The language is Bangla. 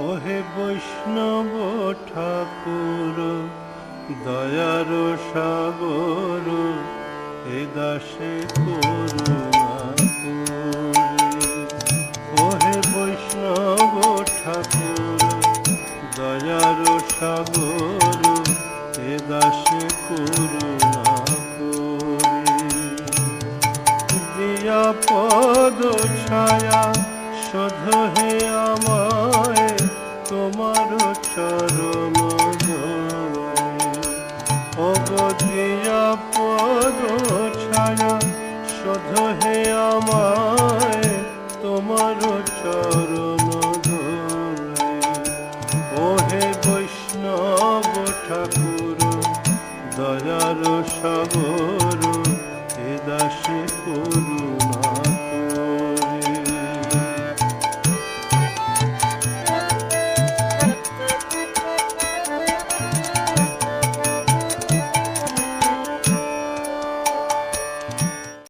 ওহে বৈষ্ণব ঠাকুর, দয়ার সাগর, এ দাসে করুণা ওহে বৈষ্ণব ঠাকুর, দয়ার সাগর, এ দাসে করুণা করে। দিয়া পদ ছায়া অবধিয়া পদ ছায়া শোধ হে আমায় তোমার চরণ ওহে ঠাকুর, দয়ার সাগর, এ দাসে করুণা।